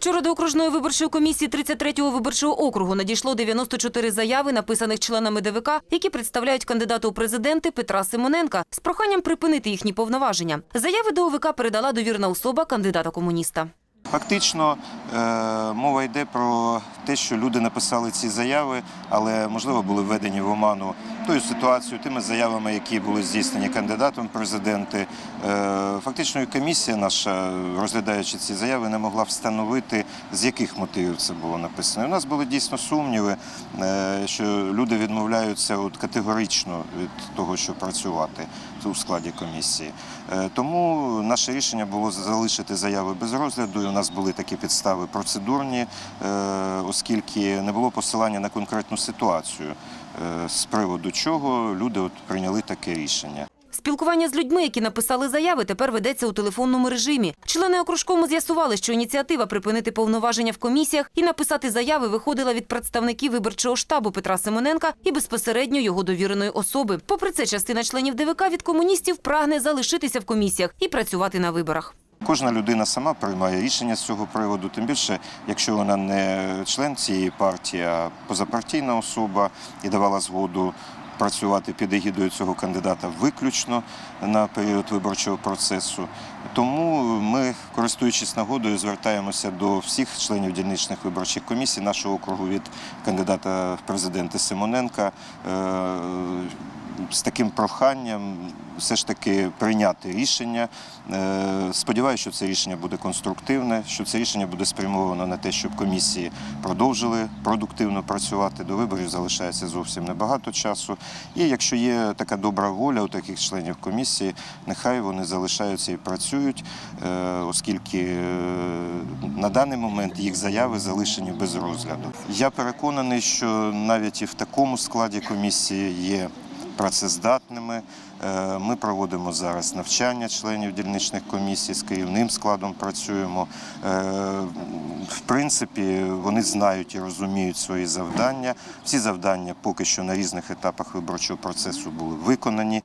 Вчора до окружної виборчої комісії 33-го виборчого округу надійшло 94 заяви, написаних членами ДВК, які представляють кандидата у президенти Петра Симоненка з проханням припинити їхні повноваження. Заяви до ОВК передала довірна особа кандидата комуніста. Фактично е, мова йде про те, що люди написали ці заяви, але можливо були введені в оману тою ситуацією, тими заявами, які були здійснені кандидатом в президенти. Е, Фактично комісія наша, розглядаючи ці заяви, не могла встановити, з яких мотивів це було написано. У нас були дійсно сумніви, е, що люди відмовляються от категорично від того, щоб працювати у складі комісії. Тому наше рішення було залишити заяви без розгляду. Нас були такі підстави процедурні, е, оскільки не було посилання на конкретну ситуацію, е, з приводу чого люди от прийняли таке рішення. Спілкування з людьми, які написали заяви, тепер ведеться у телефонному режимі. Члени окружкому з'ясували, що ініціатива припинити повноваження в комісіях і написати заяви виходила від представників виборчого штабу Петра Симоненка і безпосередньо його довіреної особи. Попри це, частина членів ДВК від комуністів прагне залишитися в комісіях і працювати на виборах. Кожна людина сама приймає рішення з цього приводу, тим більше, якщо вона не член цієї партії, а позапартійна особа і давала згоду працювати під егідою цього кандидата виключно на період виборчого процесу. Тому ми, користуючись нагодою, звертаємося до всіх членів дільничних виборчих комісій нашого округу від кандидата в президенти Симоненка е, з таким проханням все ж таки прийняти рішення. Е, Сподіваюся, що це рішення буде конструктивне, що це рішення буде спрямовано на те, щоб комісії продовжили продуктивно працювати. До виборів залишається зовсім небагато часу. І якщо є така добра воля у таких членів комісії, нехай вони залишаються і працюють, е, оскільки е, на даний момент їх заяви залишені без розгляду. Я переконаний, що навіть і в такому складі комісії є працездатними. Е, Ми проводимо зараз навчання членів дільничних комісій з керівним складом працюємо. Е, В принципі, вони знають і розуміють свої завдання. Всі завдання поки що на різних етапах виборчого процесу були виконані.